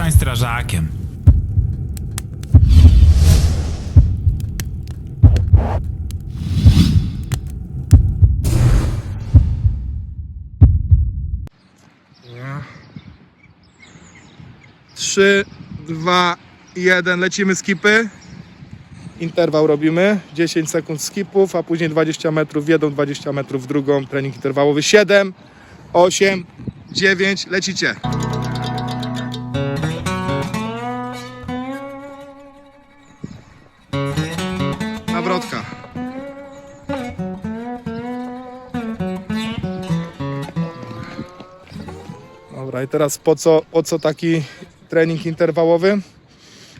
Zostań strażakiem. Trzy, dwa, jeden. Lecimy skipy. Interwał robimy. 10 sekund skipów, a później 20 metrów w jedną, 20 metrów w drugą. Trening interwałowy. 7, 8, 9. Lecicie. Nawrotka. Dobra, i teraz po co, po co taki trening interwałowy?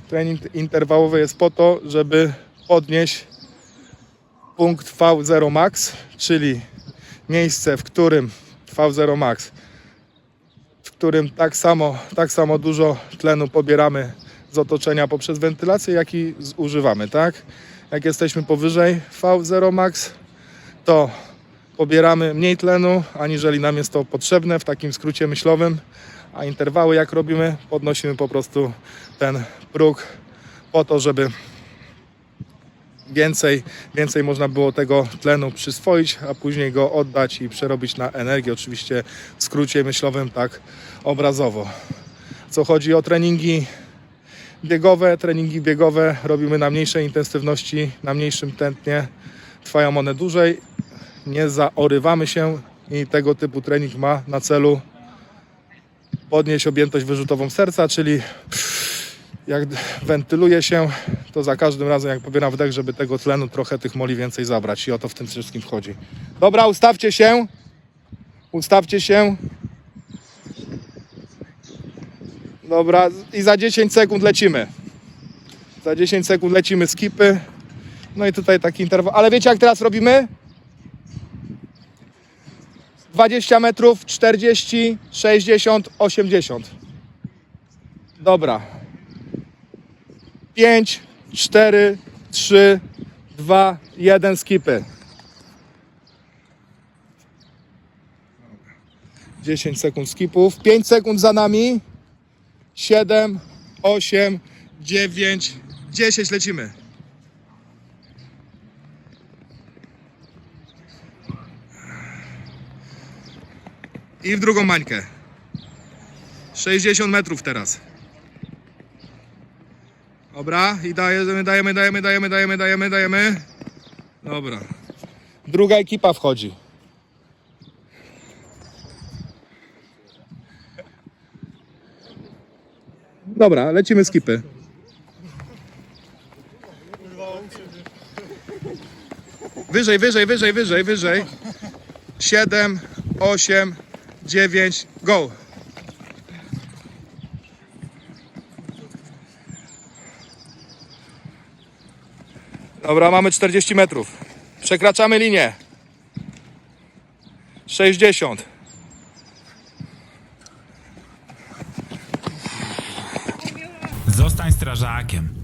Trening interwałowy jest po to, żeby podnieść punkt V0 max, czyli miejsce, w którym V0 max, w którym tak samo, tak samo dużo tlenu pobieramy z otoczenia poprzez wentylację, jak i zużywamy, tak? Jak jesteśmy powyżej V0 max, to pobieramy mniej tlenu, aniżeli nam jest to potrzebne w takim skrócie myślowym, a interwały jak robimy, podnosimy po prostu ten próg po to, żeby więcej, więcej można było tego tlenu przyswoić, a później go oddać i przerobić na energię, oczywiście w skrócie myślowym tak obrazowo. Co chodzi o treningi biegowe, treningi biegowe robimy na mniejszej intensywności, na mniejszym tętnie, trwają one dłużej, nie zaorywamy się i tego typu trening ma na celu podnieść objętość wyrzutową serca, czyli jak wentyluje się, to za każdym razem jak pobieram wdech, żeby tego tlenu trochę tych moli więcej zabrać i o to w tym wszystkim wchodzi. Dobra, ustawcie się. Ustawcie się. Dobra, i za 10 sekund lecimy. Za 10 sekund lecimy skipy. No i tutaj taki interwał. Ale wiecie jak teraz robimy? 20 metrów, 40, 60, 80. Dobra. 5, 4, 3, 2, 1, skipy. 10 sekund skipów. 5 sekund za nami. 7, 8, 9, 10 lecimy. I w drugą mańkę. 60 metrów teraz. Dobra, i dajemy, dajemy, dajemy, dajemy, dajemy, dajemy. Dobra. Druga ekipa wchodzi. Dobra, lecimy skipy. Wyżej, wyżej, wyżej, wyżej, wyżej. 7, 8, 9, go. Dobra, mamy 40 metrów. Przekraczamy linię. 60. Zostań strażakiem.